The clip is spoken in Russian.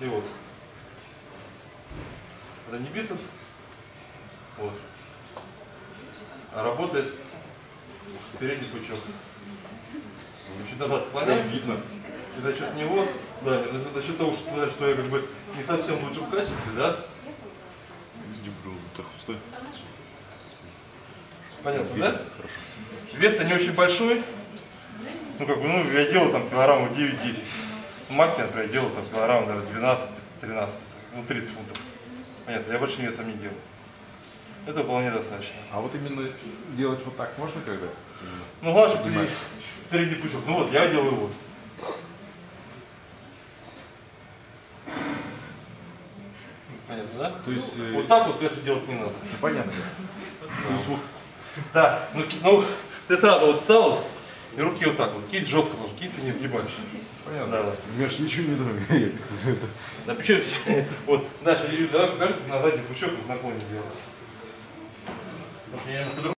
и вот. Это не бицепс. Вот. А работает передний пучок. Чуть назад отклоняем. видно. И за счет него, да, за, счет того, что, сказать, что я как бы не совсем в лучшем качестве, да, понятно, да? Вес-то не очень большой. Ну, как бы, ну, я делал там килограммов 9-10. Максимум, например, делал там килограмм, наверное, 12-13, ну, 30 фунтов. Понятно, я большим весом не делал. Это вполне достаточно. А вот именно делать вот так можно когда? Ну, главное, чтобы ты передний пучок. Ну вот, я делаю вот. Понятно, да? То есть, э, Вот так вот, конечно, делать не надо. ну, понятно. Да, ну, ну, ты сразу вот встал и руки вот так вот, кисть жестко должен, кисть ты не сгибаешь. Понятно. Да, да. Меж ничего не трогай. Да почему? Вот, Юрий, давай покажи, как на задний пучок наклоне делать. Потому что я по